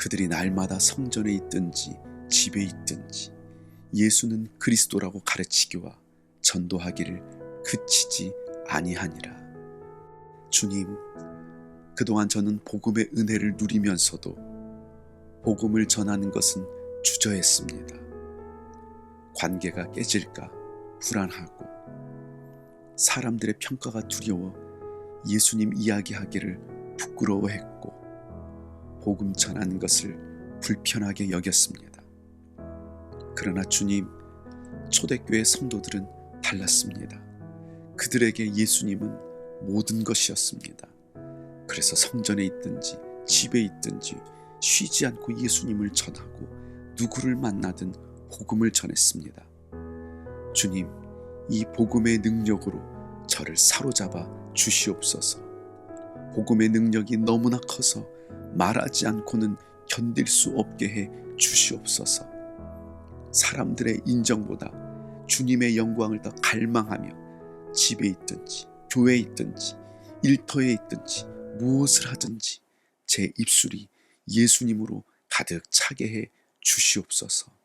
그들이 날마다 성전에 있든지 집에 있든지 예수는 그리스도라고 가르치기와 전도하기를 그치지 아니하니라. 주님, 그동안 저는 복음의 은혜를 누리면서도 복음을 전하는 것은 주저했습니다. 관계가 깨질까 불안하고 사람들의 평가가 두려워 예수님 이야기하기를 부끄러워했고 복음 전하는 것을 불편하게 여겼습니다. 그러나 주님, 초대교회 성도들은 달랐습니다. 그들에게 예수님은 모든 것이었습니다. 그래서 성전에 있든지 집에 있든지 쉬지 않고 예수님을 전하고 누구를 만나든 복음을 전했습니다. 주님, 이 복음의 능력으로 저를 사로잡아 주시옵소서. 복음의 능력이 너무나 커서 말하지 않고는 견딜 수 없게 해 주시옵소서. 사람들의 인정보다 주님의 영광을 더 갈망하며 집에 있든지 교회에 있든지 일터에 있든지 무엇을 하든지 제 입술이 예수님으로 가득 차게 해 주시옵소서.